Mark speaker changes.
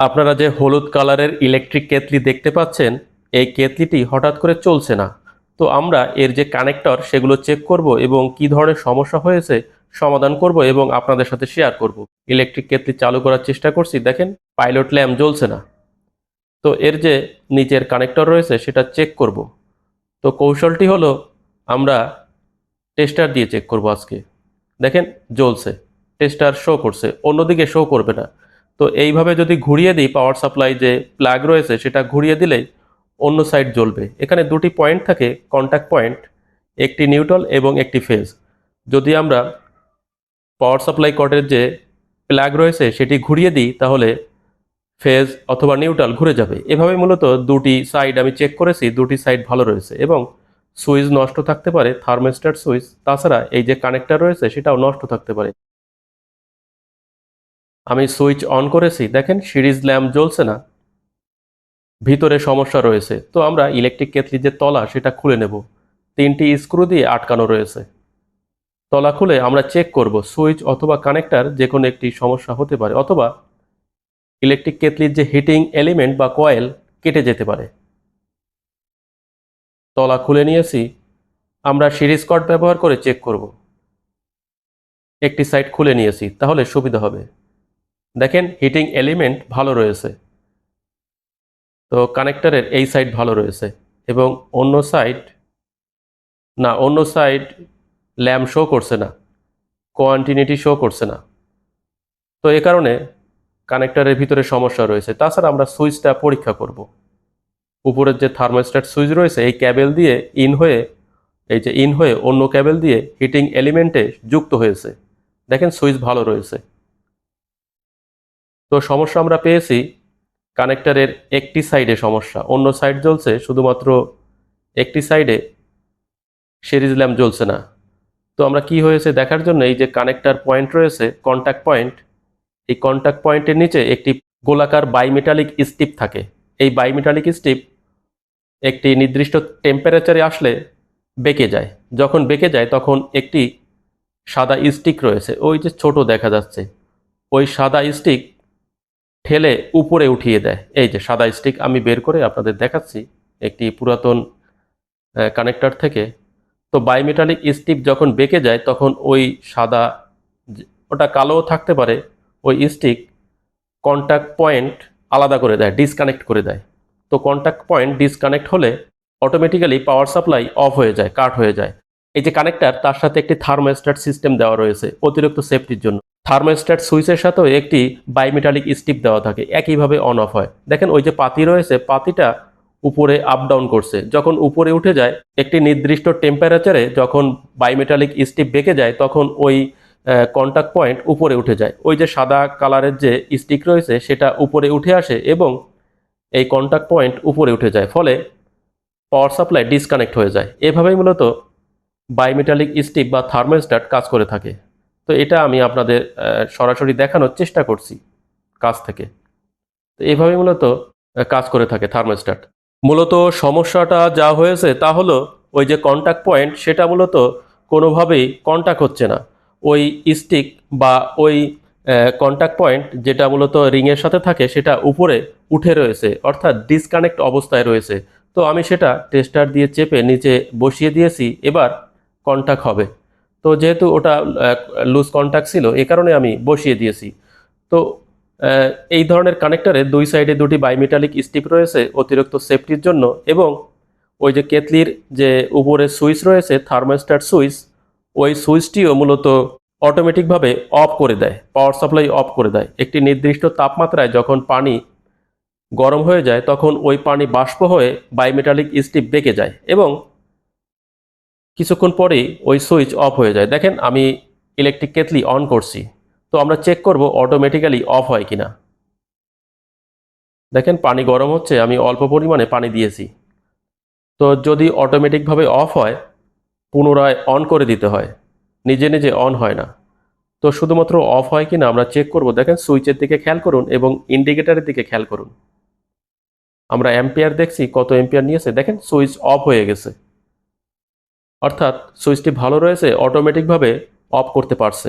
Speaker 1: আপনারা যে হলুদ কালারের ইলেকট্রিক কেতলি দেখতে পাচ্ছেন, এই কেতলিটি হঠাৎ করে চলছে না। তো আমরা এর যে কানেক্টর সেগুলো চেক করব এবং কি ধরনের সমস্যা হয়েছে সমাধান করব এবং আপনাদের সাথে শেয়ার করব। ইলেকট্রিক কেতলি চালু করার চেষ্টা করছি, দেখেন পাইলট ল্যাম্প জ্বলছে না। তো এর যে নিচের কানেক্টর রয়েছে সেটা চেক করব। তো কৌশলটি হলো, আমরা টেস্টার দিয়ে চেক করব আজকে। দেখেন, জ্বলছে। টেস্টার শো করছে। অন্যদিকে শো করবে না। তো এইভাবে যদি ঘুরিয়ে দিই পাওয়ার সাপ্লাই যে প্লাগ রয়েছে, সেটা ঘুরিয়ে দিলেই অন্য সাইড জ্বলবে। এখানে দুটি পয়েন্ট থাকে কন্ট্যাক্ট পয়েন্ট একটি নিউট্রাল এবং একটি ফেজ যদি আমরা পাওয়ার সাপ্লাই কর্ডের যে প্লাগ রয়েছে, সেটি ঘুরিয়ে দিই, তাহলে ফেজ অথবা নিউট্রাল ঘুরে যাবে। এভাবে মূলত দুটি সাইড আমি চেক করেছি, দুটি সাইড ভালো রয়েছে এবং সুইচ নষ্ট থাকতে পারে থার্মোস্ট্যাট সুইচ তাছাড়া এই যে কানেক্টর রয়েছে, সেটাও নষ্ট থাকতে পারে। আমি সুইচ অন করেছি, দেখেন সিরিজ ল্যাম্প জ্বলছে না। ভিতরে সমস্যা রয়েছে। তো আমরা ইলেকট্রিক কেতলি যে তলা, সেটা খুলে নেব। তিনটি স্ক্রু দিয়ে আটকানো রয়েছে। তলা খুলে আমরা চেক করব, সুইচ অথবা কানেক্টার যে কোনো একটি সমস্যা হতে পারে, অথবা ইলেকট্রিক কেতলির যে হিটিং এলিমেন্ট বা কয়েল কেটে যেতে পারে। তলা খুলে নিয়েছি। আমরা সিরিজ কট ব্যবহার করে চেক করব। একটি সাইড খুলে নিয়েছি, তাহলে সুবিধা হবে। দেখেন হিটিং এলিমেন্ট ভালো রয়েছে। তো কানেক্টারের এই সাইড ভালো রয়েছে এবং অন্য সাইড না, অন্য সাইড ল্যাম্প শো করছে না কোয়ান্টিনিটি শো করছে না। তো এ কারণে কানেক্টারের ভিতরে সমস্যা রয়েছে। তাছাড়া আমরা সুইচটা পরীক্ষা করব। উপরের যে থার্মোস্ট্যাট সুইচ রয়েছে, এই ক্যাবেল দিয়ে ইন হয়ে, এই যে ইন হয়ে অন্য ক্যাবেল দিয়ে হিটিং এলিমেন্টে যুক্ত হয়েছে। দেখেন সুইচ ভালো রয়েছে। তো সমস্যা আমরা পেয়েছি কানেক্টারের একটি সাইডে সমস্যা। অন্য সাইড জ্বলছে, শুধুমাত্র একটি সাইডে সিরিজ ল্যাম্প জ্বলছে না। তো আমরা কি হয়েছে দেখার জন্য, এই যে কানেক্টার পয়েন্ট রয়েছে কন্ট্যাক্ট পয়েন্ট এই কন্ট্যাক্ট পয়েন্টের নিচে একটি গোলাকার বাইমেটালিক স্টিপ থাকে। এই বাইমেটালিক স্টিপ একটি নির্দিষ্ট টেম্পারেচারে আসলে বেঁকে যায়। যখন বেঁকে যায়, তখন একটি সাদা স্টিক রয়েছে। ওই যে ছোট দেখা যাচ্ছে। ওই সাদা স্টিক ঠেলে উপরে উঠিয়ে দেয়। এই যে সাদা স্টিক আমি বের করে আপনাদের দেখাচ্ছি একটি পুরাতন কানেক্টর থেকে। তো বাইমেটালিক স্টিক যখন বেঁকে যায় তখন ওই সাদা ওটা কালোও থাকতে পারে, ওই স্টিক কন্ট্যাক্ট পয়েন্ট আলাদা করে দেয় ডিসকানেক্ট করে দেয়। তো কন্ট্যাক্ট পয়েন্ট ডিসকানেক্ট হলে অটোমেটিক্যালি পাওয়ার সাপ্লাই অফ হয়ে যায় কাট হয়ে যায়। এই যে কানেক্টার তার সাথে একটি থার্মোস্ট্যাট সিস্টেম দেওয়া রয়েছে, অতিরিক্ত সেফটির জন্য। থার্মোস্ট্যাট সুইচের সাথেও একটি বাইমেটালিক স্টিপ দেওয়া থাকে, একইভাবে অন অফ হয়। দেখেন ওই যে পাতি রয়েছে, পাতিটা উপরে আপ ডাউন করছে। যখন উপরে উঠে যায়, একটি নির্দিষ্ট টেম্পারেচারে যখন বাইমেটালিক স্টিপ বেঁকে যায়, তখন ওই কন্ট্যাক্ট পয়েন্ট উপরে উঠে যায়। ওই যে সাদা কালারের যে স্টিক রয়েছে, সেটা উপরে উঠে আসে এবং এই কন্ট্যাক্ট পয়েন্ট উপরে উঠে যায়, ফলে পাওয়ার সাপ্লাই ডিসকানেক্ট হয়ে যায়। এভাবেই মূলত বাইমেটালিক স্টিপ বা থার্মোস্ট্যাট কাজ করে থাকে। তো এটা আমি আপনাদের সরাসরি দেখানোর চেষ্টা করছি কাজ থেকে। তো এইভাবে মূলত কাজ করে থাকে থার্মোস্ট্যাট। মূলত সমস্যাটা যা হয়েছে তা হলো ওই যে কন্ট্যাক্ট পয়েন্ট সেটা মূলত কোনোভাবেই কন্ট্যাক্ট হচ্ছে না। ওই স্টিক বা ওই কন্ট্যাক্ট পয়েন্ট যেটা মূলত রিংয়ের সাথে থাকে, সেটা উপরে উঠে রয়েছে, অর্থাৎ ডিসকানেক্ট অবস্থায় রয়েছে। তো আমি সেটা টেস্টার দিয়ে চেপে নিচে বসিয়ে দিয়েছি, এবার কন্ট্যাক্ট হবে। তো যেহেতু ওটা লুজ কন্ট্যাক্ট ছিল, এ কারণে আমি বসিয়ে দিয়েছি। তো এই ধরনের কানেক্টরে দুই সাইডে দুটি বাইমেটালিক স্টিপ রয়েছে অতিরিক্ত সেফটির জন্য এবং ওই যে কেতলির যে উপরে সুইচ রয়েছে থার্মোস্ট্যাট সুইচ, ওই সুইচটিও মূলত অটোমেটিকভাবে অফ করে দেয় পাওয়ার সাপ্লাই অফ করে দেয়। একটি নির্দিষ্ট তাপমাত্রায় যখন পানি গরম হয়ে যায়, তখন ওই পানি বাষ্প হয়ে বাইমেটালিক স্টিপ বেঁকে যায় এবং কিছুক্ষণ পরেই ওই সুইচ অফ হয়ে যায়। দেখেন, আমি ইলেকট্রিক কেতলি অন করছি। তো আমরা চেক করব অটোমেটিক্যালি অফ হয় কিনা। দেখেন, পানি গরম হচ্ছে, আমি অল্প পরিমাণে পানি দিয়েছি। তো যদি অটোমেটিকভাবে অফ হয়, পুনরায় অন করে দিতে হয়। নিজে নিজে অন হয় না। তো শুধুমাত্র অফ হয় কিনা আমরা চেক করব। দেখেন, সুইচের দিকে খেয়াল করুন এবং ইন্ডিকেটারের দিকে খেয়াল করুন। আমরা অ্যাম্পিয়ার দেখছি, কত এম্পিয়ার নিয়েছে। দেখেন, সুইচ অফ হয়ে গেছে। অর্থাৎ সুইচটি ভালো রয়েছে অটোমেটিকভাবে অফ করতে পারছে।